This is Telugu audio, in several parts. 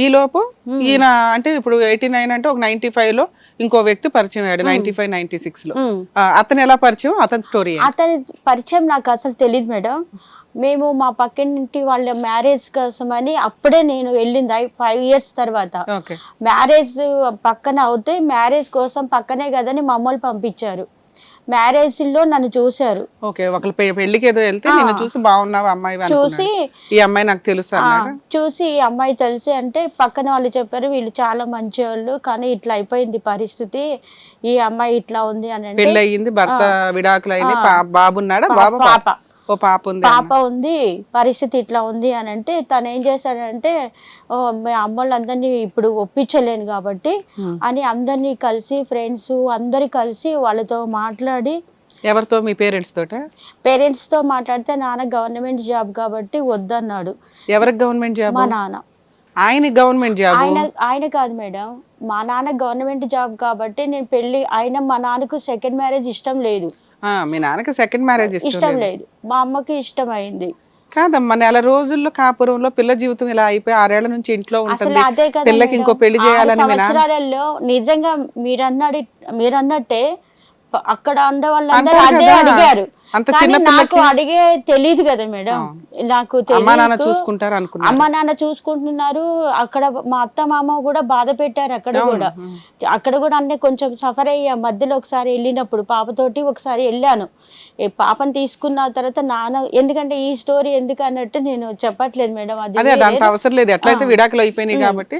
ఈ లోపు ఈయన అంటే ఇప్పుడు ఎయిటీ నైన్ అంటే ఒక నైన్టీ ఫైవ్లో ఇంకో వ్యక్తి పరిచయం అయ్యాడు నైన్టీ ఫైవ్ నైన్టీ సిక్స్లో అతను ఎలా పరిచయం? అతని స్టోరీ అతని పరిచయం నాకు అసలు తెలియదు మేడం. మేము మా పక్కింటి వాళ్ళ మ్యారేజ్ కోసమని అప్పుడే నేను వెళ్ళింది ఫైవ్ ఇయర్స్ తర్వాత. మ్యారేజ్ పక్కన అవుతే మ్యారేజ్ కోసం పక్కనే కదని మమ్మల్ని పంపించారు. మ్యారేజ్లో నన్ను చూశారు. ఓకే ఒకళ్ళు పెళ్ళికి ఏదో వెళ్తే నేను చూసి బాగున్నావు అమ్మాయి చూసి ఈ అమ్మాయి నాకు తెలుసు చూసి ఈ అమ్మాయి తెలిసి అంటే పక్కన వాళ్ళు చెప్పారు వీళ్ళు చాలా మంచి వాళ్ళు కానీ ఇట్లా అయిపోయింది పరిస్థితి. ఈ అమ్మాయి ఇట్లా ఉంది అని అంటే పెళ్ళి అయ్యింది భర్త విడాకులు అయింది బాబున్నాడా? బాబు పాప. ఓ పాప ఉంది పాప ఉంది పరిస్థితి ఇట్లా ఉంది అని అంటే తను ఏం చేశాడంటే "ఓ, మీ అమ్మోళ్ళందరినీ ఇప్పుడు ఒప్పించలేను కాబట్టి. అని అందరినీ కలిసి ఫ్రెండ్స్ అందరి కలిసి వాళ్ళతో మాట్లాడి ఎవరితో? మీ పేరెంట్స్ తోట? పేరెంట్స్తో మాట్లాడితే నాన్న గవర్నమెంట్ జాబ్ కాబట్టి వద్దన్నాడు. ఎవరికి గవర్నమెంట్ జాబ్? మా నాన్న. ఆయన గవర్నమెంట్ జాబ్? ఆయన ఆయన కాదు మేడం. మా నాన్న గవర్నమెంట్ జాబ్ కాబట్టి నేను పెళ్ళి ఆయన మా నాన్నకు సెకండ్ మ్యారేజ్ ఇష్టం లేదు. మీ నాన్నకి సెకండ్ మ్యారేజ్ ఇష్టం లేదు. మా అమ్మకి ఇష్టం అయింది కాదమ్మా నెల రోజుల్లో కాపురంలో పిల్ల జీవితం ఇలా అయిపోయి ఆరేళ్ళ నుంచి ఇంట్లో ఉంటుంది. పిల్లకి ఇంకో. పెళ్ళి చేయాలని సంవత్సరాలలో నిజంగా మీరన్నది మీరన్నట్టే అక్కడ ఉండే వాళ్ళందరూ అదే అడిగారు. అంత కానీ చిన్న నాకు అడిగే తెలియదు కదా మేడం. నాకు అమ్మా నాన్న చూసుకుంటారు అనుకున్నారు. అమ్మ నాన్న చూసుకుంటున్నారు. అక్కడ మా అత్త మామ కూడా బాధ పెట్టారు అక్కడ కూడా. అక్కడ కూడా అన్నీ కొంచెం సఫర్ అయ్యా. మధ్యలో ఒకసారి వెళ్ళినప్పుడు పాపతోటి ఒకసారి వెళ్ళాను. పాపని తీసుకున్న తర్వాత నాన్న ఎందుకంటే ఈ స్టోరీ ఎందుకు అన్నట్టు నేను చెప్పట్లేదు మేడం. అది అవసరం లేదు. ఎట్లయితే విడాకులు అయిపోయినాయి కాబట్టి.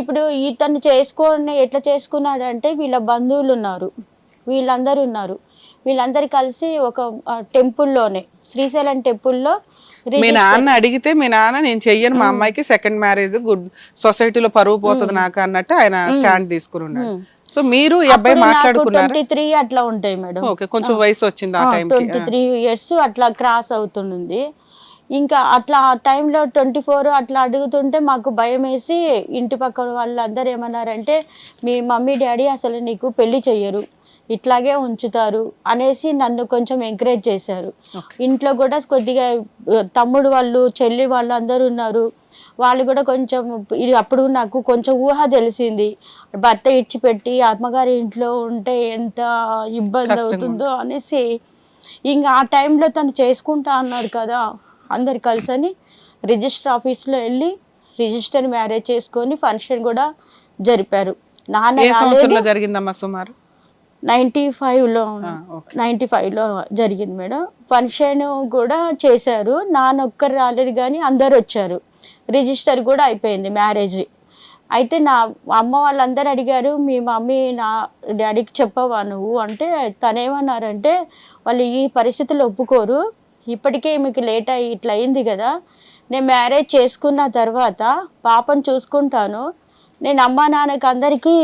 ఇప్పుడు ఇతను చేసుకొని ఎట్లా చేసుకున్నాడు అంటే వీళ్ళ బంధువులు ఉన్నారు. వీళ్ళందరూ ఉన్నారు. వీళ్ళందరూ కలిసి ఒక టెంపుల్లోనే శ్రీశైలం టెంపుల్లో మీ నాన్న అడిగితే మీ నాన్న నేను చెయ్యను మా అమ్మాయికి సెకండ్ మ్యారేజ్ గుడ్ సొసైటీలో పరువు పోతుంది నాకు అన్నట్టు ఆయన స్టాండ్ తీసుకుని ఉన్నాడు. సో మీరు ఈ అబ్బాయి మాట్లాడుకున్నారు? ట్వంటీ త్రీ అట్లా ఉంటాయి మేడం. ఓకే కొంచెం వయసు వచ్చింది ఆ టైంకి ట్వంటీ త్రీ ఇయర్స్ అట్లా క్రాస్ అవుతుంది ఇంకా అట్లా ఆ టైంలో ట్వంటీ ఫోర్ అట్లా అడుగుతుంటే మాకు భయం వేసి ఇంటి పక్కన వాళ్ళందరూ ఏమన్నారంటే మీ మమ్మీ డాడీ అసలు నీకు పెళ్ళి చెయ్యరు. ఇట్లాగే ఉంచుతారు అనేసి నన్ను కొంచెం ఎంకరేజ్ చేశారు. ఇంట్లో కూడా కొద్దిగా తమ్ముడు వాళ్ళు చెల్లి వాళ్ళు అందరూ ఉన్నారు. వాళ్ళు కూడా కొంచెం ఇది అప్పుడు నాకు కొంచెం ఊహ తెలిసింది. భర్త ఇచ్చిపెట్టి అమ్మగారి ఇంట్లో ఉంటే ఎంత ఇబ్బంది అవుతుందో అనేసి ఇంకా ఆ టైంలో తను చేసుకుంటా అన్నాడు కదా అందరు కలిసని రిజిస్టర్ ఆఫీస్లో వెళ్ళి రిజిస్టర్ మ్యారేజ్ చేసుకొని ఫంక్షన్ కూడా జరిపారు. నాన్న జరిగిందమ్మా సుమారు? నైంటీ ఫైవ్లో నైంటీ ఫైవ్లో జరిగింది మేడం. ఫంక్షన్ కూడా చేశారు. నాన్న ఒక్కరు రాలేదు కానీ అందరు వచ్చారు. రిజిస్టర్ కూడా అయిపోయింది మ్యారేజ్. అయితే నా అమ్మ వాళ్ళందరూ అడిగారు మీ మమ్మీ నా డాడీకి చెప్పవా నువ్వు? అంటే తనేమన్నారంటే వాళ్ళు ఈ పరిస్థితులు ఒప్పుకోరు. ఇప్పటికే మీకు లేట్ అయ్యి ఇట్లా అయింది కదా. నేను మ్యారేజ్ చేసుకున్న తర్వాత పాపను చూసుకుంటాను. నేను అమ్మ నాన్నకి అందరికీ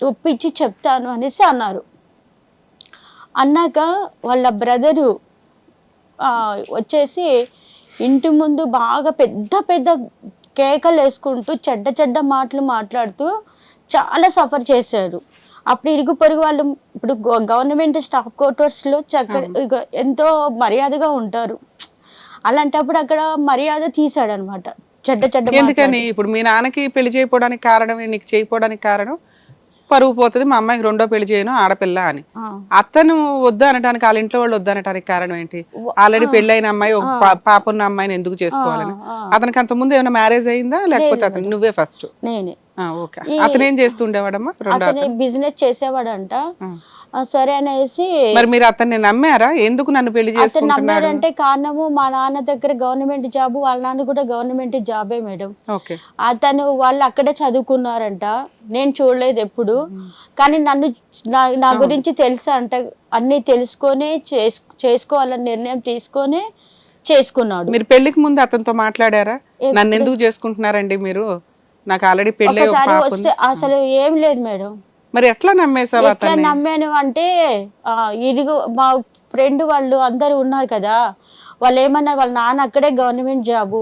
ఒప్పించి చెప్తాను అనేసి అన్నారు. అన్నాక వాళ్ళ బ్రదరు వచ్చేసి ఇంటి ముందు బాగా పెద్ద పెద్ద కేకలు వేసుకుంటూ చెడ్డ చెడ్డ మాటలు మాట్లాడుతూ చాలా సఫర్ చేశాడు అప్పుడు ఇరుగు పొరుగు వాళ్ళు ఇప్పుడు గవర్నమెంట్ స్టాఫ్ క్వార్టర్స్లో చక్క ఎంతో మర్యాదగా ఉంటారు. అలాంటప్పుడు అక్కడ మర్యాద తీసాడనమాట చెడ్డ చెడ్డ ఎందుకని? ఇప్పుడు మీ నాన్నకి పెళ్ళి చేయకపోవడానికి కారణం? నీకు చేయకపోవడానికి కారణం? పరువు పోతుంది మా అమ్మాయికి రెండో పెళ్ళి చేయను ఆడపిల్ల అని. అతను వద్దు అనటానికి వాళ్ళ ఇంట్లో వాళ్ళు వద్దు అనటానికి కారణం ఏంటి? ఆల్రెడీ పెళ్ళైన అమ్మాయి ఒక పా- పాప ఉన్న అమ్మాయిని ఎందుకు చేసుకోవాలని. అతనికి అంత ముందు ఏమైనా మ్యారేజ్ అయిందా? లేకపోతే అతను నువ్వే ఫస్ట్ నేనే. ఓకే. అతను ఏం చేస్తుండేవాడమ్మా రెండో అతను బిజినెస్ చేసేవాడంట. సరే అనేసి మరి మీరు అతన్ని నమ్మారా? ఎందుకు నన్ను పెళ్ళి అతను నమ్మారంటే కారణము మా నాన్న దగ్గర గవర్నమెంట్ జాబ్ వాళ్ళ నాన్న కూడా గవర్నమెంట్ జాబే మేడం. అతను వాళ్ళు అక్కడే చదువుకున్నారంట. నేను చూడలేదు ఎప్పుడు. కానీ నన్ను నా గురించి తెలుసా అంట. అన్నీ తెలుసుకొని చేసు చేసుకోవాలని నిర్ణయం తీసుకొని చేసుకున్నాడు. మీరు పెళ్ళికి ముందు అతనితో మాట్లాడారా? నన్ను ఎందుకు చేసుకుంటున్నారండి మీరు? నాకు ఆల్రెడీ పెళ్ళి ఒకసారి ఉంది వస్తే అసలు ఏం లేదు మేడం. మరి ఎట్లా నమ్మేశావు ఎట్లా నమ్మాను అంటే ఆ, ఇదిగో మా ఫ్రెండ్ వాళ్ళు అందరూ ఉన్నారు కదా వాళ్ళు ఏమన్నారు వాళ్ళ నాన్న అక్కడే గవర్నమెంట్ జాబు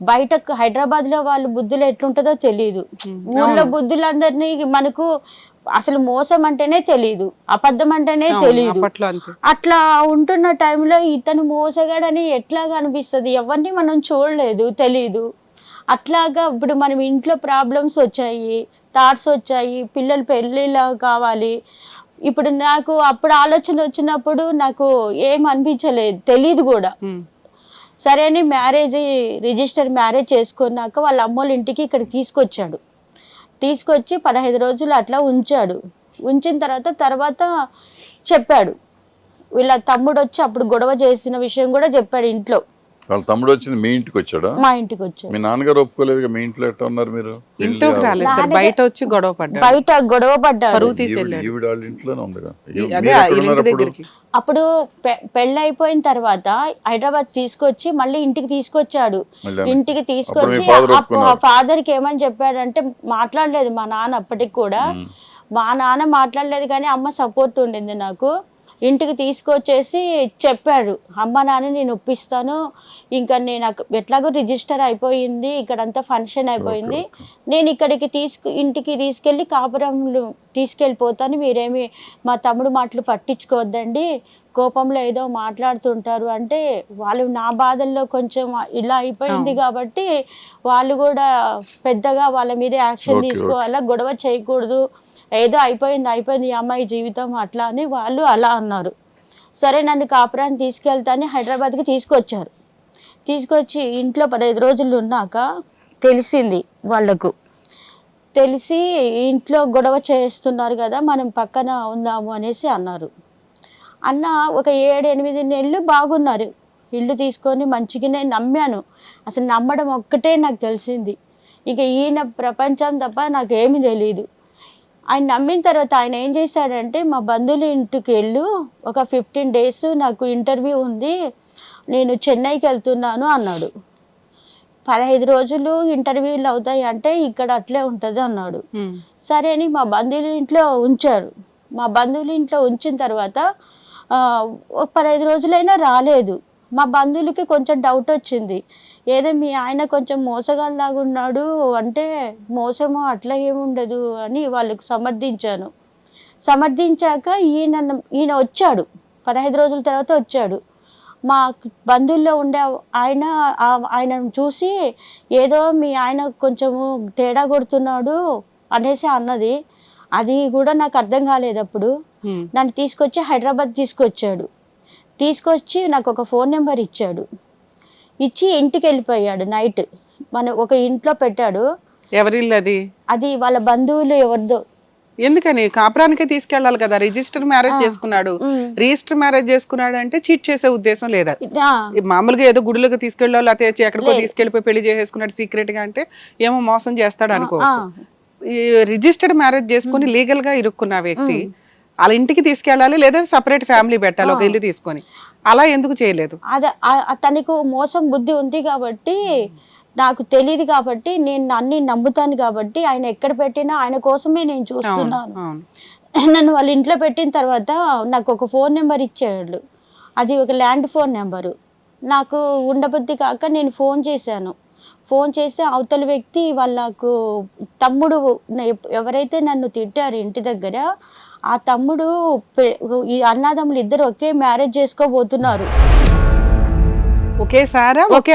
బయట హైదరాబాద్లో వాళ్ళ బుద్ధులు ఎట్లుంటుందో తెలియదు ఊర్లో బుద్ధులందరినీ మనకు అసలు మోసం అంటేనే తెలియదు అబద్ధం అంటేనే తెలియదు అట్లా ఉంటున్న టైంలో ఇతను మోసగాడని ఎట్లా కనిపిస్తుంది ఎవరిని మనం చూడలేదు తెలీదు. అట్లాగా ఇప్పుడు మనం ఇంట్లో ప్రాబ్లమ్స్ వచ్చాయి థాట్స్ వచ్చాయి పిల్లలు పెళ్ళిలా కావాలి. ఇప్పుడు నాకు అప్పుడు ఆలోచన వచ్చినప్పుడు నాకు ఏం అనిపించలేదు తెలియదు కూడా. సరే అని మ్యారేజ్ రిజిస్టర్ మ్యారేజ్ చేసుకున్నాక వాళ్ళ అమ్మోళ్ళ ఇంటికి ఇక్కడ తీసుకొచ్చాడు. తీసుకొచ్చి పదహైదు రోజులు అట్లా ఉంచాడు. ఉంచిన తర్వాత తర్వాత చెప్పాడు. వీళ్ళ తమ్ముడు వచ్చి అప్పుడు గొడవ చేసిన విషయం కూడా చెప్పాడు ఇంట్లో. వాళ్ళ తమ్ముడు వచ్చింది మీ ఇంటికి వచ్చాడా? మా ఇంటికి వచ్చాడు. మీ నాన్నగారు ఒప్పుకోలేదు మీ ఇంట్లో ఎట్లా ఉన్నారు మీరు? ఇంట్లోకి రాలేదు సార్ బయట వచ్చి గొడవ పడ్డాడు. బయట గొడవ పరువు తీసేళ్ళాడు. ఈవిడ వాళ్ళ ఇంట్లోనే ఇంటి అప్పుడు దగ్గరికి. అప్పుడు పె- పెళ్ళి అయిపోయిన తర్వాత హైదరాబాద్ తీసుకొచ్చి మళ్ళీ ఇంటికి తీసుకొచ్చాడు. ఇంటికి తీసుకొచ్చి. ఫాదర్కి ఏమని చెప్పాడంటే మాట్లాడలేదు మా నాన్న అప్పటికి కూడా. మా నాన్న మాట్లాడలేదు కానీ అమ్మ సపోర్ట్ ఉండింది నాకు. ఇంటికి తీసుకొచ్చేసి చెప్పాడు అమ్మ నాన్న నేను ఒప్పిస్తాను ఇంకా నేను ఎట్లాగో రిజిస్టర్ అయిపోయింది ఇక్కడంతా ఫంక్షన్ అయిపోయింది. నేను ఇక్కడికి తీసుకు ఇంటికి తీసుకెళ్ళి కాపురంలో తీసుకెళ్ళిపోతాను మీరేమి మా తమ్ముడు మాటలు పట్టించుకోవద్దండి కోపంలో ఏదో మాట్లాడుతుంటారు అంటే వాళ్ళు నా బాధల్లో కొంచెం ఇలా అయిపోయింది కాబట్టి వాళ్ళు కూడా పెద్దగా వాళ్ళ మీద యాక్షన్ తీసుకోవాలా గొడవ చేయకూడదు ఏదో అయిపోయింది అయిపోయింది ఈ అమ్మాయి జీవితం అట్లా అని వాళ్ళు అలా అన్నారు. సరే నన్ను కాపురాన్ని తీసుకెళ్తాని హైదరాబాద్కి తీసుకొచ్చారు. తీసుకొచ్చి ఇంట్లో పదహైదు రోజులు ఉన్నాక తెలిసింది వాళ్ళకు. తెలిసి ఇంట్లో గొడవ చేస్తున్నారు కదా మనం పక్కన ఉందాము అనేసి అన్నారు. అన్న ఒక ఏడు ఎనిమిది నెలలు బాగున్నారు. ఇల్లు తీసుకొని మంచిగానే నమ్మాను. అసలు నమ్మడం ఒక్కటే నాకు తెలిసింది. ఇక ఈయన ప్రపంచం తప్ప నాకు ఏమీ తెలియదు ఆయన నమ్మిన తర్వాత ఆయన ఏం చేశాడంటే మా బంధువుల ఇంటికి వెళ్ళు ఒక ఫిఫ్టీన్ డేస్ నాకు ఇంటర్వ్యూ ఉంది నేను చెన్నైకి వెళ్తున్నాను అన్నాడు. పదహైదు రోజులు ఇంటర్వ్యూలు అవుతాయి అంటే ఇక్కడ అట్లే ఉంటుంది అన్నాడు. సరే అని మా బంధువుల ఇంట్లో ఉంచారు. మా బంధువుల ఇంట్లో ఉంచిన తర్వాత ఒక పదహైదు రోజులైనా రాలేదు. మా బంధువులకి కొంచెం డౌట్ వచ్చింది. ఏదో మీ ఆయన కొంచెం మోసగాళ్ళలాగా ఉన్నాడు అంటే మోసము అట్లా ఏముండదు అని వాళ్ళకు సమర్థించాను. సమర్థించాక ఈయన ఈయన వచ్చాడు. పదహైదు రోజుల తర్వాత వచ్చాడు. మా బంధువుల్లో ఉండే ఆయన ఆయనను చూసి ఏదో మీ ఆయన కొంచెము తేడా కొడుతున్నాడు అనేసి అన్నది. అది కూడా నాకు అర్థం కాలేదు అప్పుడు. నన్ను తీసుకొచ్చి హైదరాబాద్ తీసుకొచ్చాడు. తీసుకొచ్చి నాకు ఒక ఫోన్ నెంబర్ ఇచ్చాడు. ఇచ్చి ఇంటికి వెళ్ళిపోయాడు నైట్. మన ఒక ఇంట్లో పెట్టాడు. ఎవరిల్లు అది? అది వాళ్ళ బంధువులు ఎవరిదో. ఎందుకని? కాపురానికే తీసుకెళ్ళాలి కదా. రిజిస్టర్ మ్యారేజ్ చేసుకున్నాడు. రిజిస్టర్ మ్యారేజ్ చేసుకున్నాడు అంటే చీట్ చేసే ఉద్దేశం లేదా? మామూలుగా ఏదో గుడులకు తీసుకెళ్ళో లేకపోతే ఎక్కడికో తీసుకెళ్ళిపోయి పెళ్ళి చేసేసుకున్నాడు సీక్రెట్గా అంటే ఏమో మోసం చేస్తాడు అనుకోవచ్చు రిజిస్టర్డ్ మ్యారేజ్ చేసుకుని లీగల్గా ఇరుక్కున్న వ్యక్తి వాళ్ళ ఇంటికి తీసుకెళ్ళాలి లేదా సపరేట్ ఫ్యామిలీ పెట్టాలి ఒక ఇల్లు తీసుకొని. అలా ఎందుకు చేయలేదు? అదే తనకు మోసం బుద్ధి ఉంది కాబట్టి నాకు తెలియదు కాబట్టి నేను అన్ని నమ్ముతాను కాబట్టి ఆయన ఎక్కడ పెట్టినా ఆయన కోసమే నేను చూస్తున్నాను. నన్ను వాళ్ళ ఇంట్లో పెట్టిన తర్వాత నాకు ఒక ఫోన్ నెంబర్ ఇచ్చాడు. అది ఒక ల్యాండ్ ఫోన్ నెంబరు నాకు ఉండబుద్ధి కాక నేను ఫోన్ చేశాను. ఫోన్ చేస్తే అవతల వ్యక్తి వాళ్ళకు తమ్ముడు ఎవరైతే నన్ను తిట్టారు ఇంటి దగ్గర ఆ తమ్ముడు ఈ అన్నదమ్ములు ఇద్దరు ఒకే మ్యారేజ్ చేసుకోబోతున్నారు. ఒకేసారా ఒకే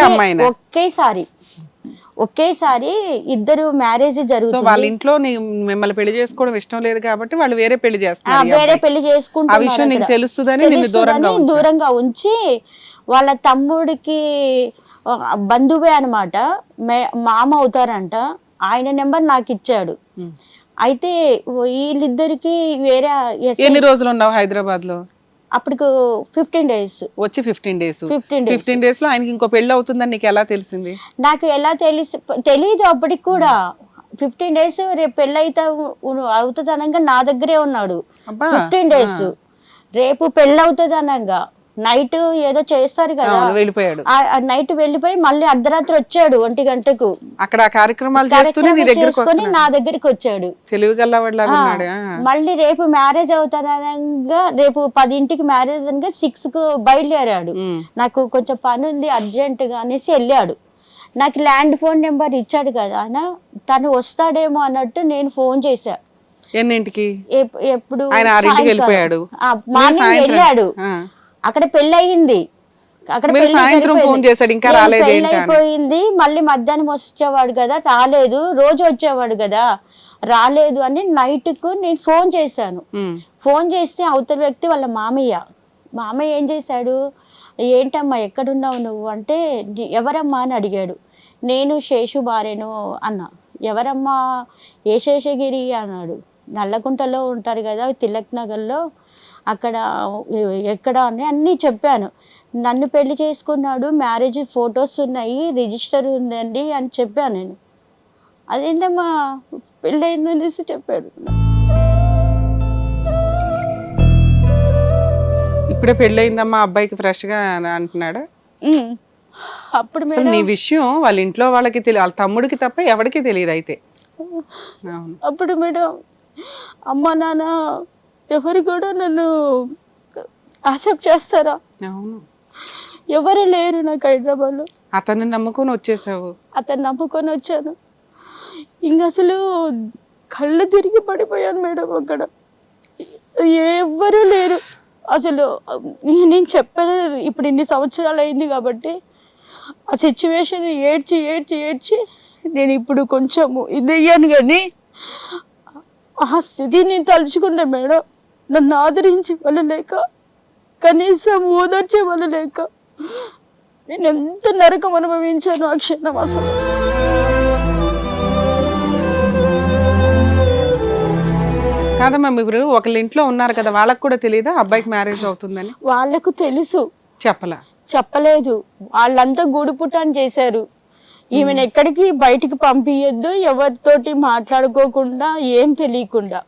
ఒకేసారి ఒకేసారి ఇద్దరు మ్యారేజ్ జరుగుతుంది. వాళ్ళ ఇంట్లో మిమ్మల్ని పెళ్ళి చేసుకోవడం ఇష్టం లేదు కాబట్టి వాళ్ళు వేరే పెళ్ళి ఈ వేరే. పెళ్ళి ఆ చేసుకుంటున్నారు విషయం నీకు. తెలుస్తుందని దూరంగా ఉంచి. వాళ్ళ తమ్ముడికి బంధువే అనమాట మామ అవుతారంట. ఆయన నెంబర్ నాకు ఇచ్చాడు. అయితే వీళ్ళిద్దరికి వేరే ఎన్ని రోజులు ఉన్నావు హైదరాబాద్లో అప్పటికి ఫిఫ్టీన్ డేస్. వచ్చి fifteen days. Fifteen days. Fifteen డేస్లో ఆయనకి ఇంకో పెళ్ళి అవుతుందని నీకు ఎలా తెలిసింది? నాకు ఎలా తెలిసి తెలీదు అప్పటికి కూడా. ఫిఫ్టీన్ డేస్ రేపు పెళ్ళైతే అవుతుంది అనగా నా దగ్గరే ఉన్నాడు. Fifteen days. రేపు పెళ్ళి అవుతుంది అనగా నైట్ ఏదో చేస్తారు కదా. వెళ్ళిపోయాడు. నైట్ వెళ్ళిపోయి మళ్ళీ అర్ధరాత్రి వచ్చాడు ఒంటి గంటకు. అక్కడ కార్యక్రమాలు చేసుకొని నా దగ్గరికి వచ్చాడు. మళ్ళీ రేపు మ్యారేజ్ అవుతానగా రేపు పదింటికి మ్యారేజ్ అనగా సిక్స్కు బయలుదేరాడు. నాకు కొంచెం పని ఉంది అర్జెంట్గా అనేసి వెళ్ళాడు. నాకు ల్యాండ్ ఫోన్ నెంబర్ ఇచ్చాడు కదా అన్న తను వస్తాడేమో అన్నట్టు నేను ఫోన్ చేశా. ఎన్నింటికి? ఎప్- ఎప్పుడు? ఆయన. వెళ్ళాడు. అక్కడ పెళ్ళి అయ్యింది అక్కడ. అయిపోయింది మళ్ళీ మధ్యాహ్నం వచ్చేవాడు కదా రాలేదు రోజు వచ్చేవాడు కదా రాలేదు అని నైట్కు నేను ఫోన్ చేశాను. ఫోన్ చేస్తే అవతల వ్యక్తి వాళ్ళ మామయ్య మామయ్య ఏం చేశాడు? ఏంటమ్మా ఎక్కడున్నావు నువ్వు? అంటే "ని- ఎవరమ్మా? అని అడిగాడు. నేను శేషు భార్యను అన్న. ఎవరమ్మా? ఏ శేషగిరి? అన్నాడు. నల్లకుంటలో ఉంటారు కదా తిలక్ నగర్లో అక్కడ ఎక్కడ అని అన్నీ చెప్పాను. నన్ను పెళ్ళి చేసుకున్నాడు మ్యారేజ్ ఫొటోస్ ఉన్నాయి రిజిస్టర్ ఉందండి అని చెప్పాను నేను. అదేంటమ్మా పెళ్ళయిందనేసి చెప్పాడు. ఇప్పుడే పెళ్ళయిందమ్మా అబ్బాయికి ఫ్రెష్గా అని అంటున్నాడా. అప్పుడు నీ విషయం వాళ్ళ ఇంట్లో వాళ్ళకి తెలియదు వాళ్ళ తమ్ముడికి తప్ప ఎవరికి తెలియదు అయితే. అప్పుడు మేడం అమ్మ నాన్న ఎవరు కూడా నన్ను యాక్సెప్ట్ చేస్తారా? అవును. ఎవరు లేరు నాకు హైదరాబాద్లో. అతన్ని నమ్ముకొని వచ్చేసావు. అతను నమ్ముకొని వచ్చాను. ఇంక అసలు కళ్ళు తిరిగి పడిపోయాను మేడం అక్కడ. ఎవ్వరూ లేరు. అసలు నేను చెప్పలేదు ఇప్పుడు ఇన్ని సంవత్సరాలు అయింది కాబట్టి ఆ సిచ్యువేషన్ ఏడ్చి ఏడ్చి ఏడ్చి నేను ఇప్పుడు కొంచెము ఇది అయ్యాను కానీ ఆ స్థితిని తలుచుకున్నా మేడం. నన్ను ఆదరించి వాళ్ళు లేక కనీసం ఓదార్చే వాళ్ళు లేక నేను ఎంత నరకం అనుభవించాను ఆ క్షణం అసలు. కాదమ్మా మీరు ఒకళ్ళ ఇంట్లో ఉన్నారు కదా వాళ్ళకి కూడా తెలియదా అబ్బాయికి మ్యారేజ్ అవుతుందని? వాళ్ళకు తెలుసు. చెప్పలా? చెప్పలేదు. వాళ్ళంతా గూడుపుటాన్ని చేశారు. ఈమెను ఎక్కడికి బయటికి పంపించద్దు ఎవరితోటి మాట్లాడుకోకుండా ఏం తెలియకుండా.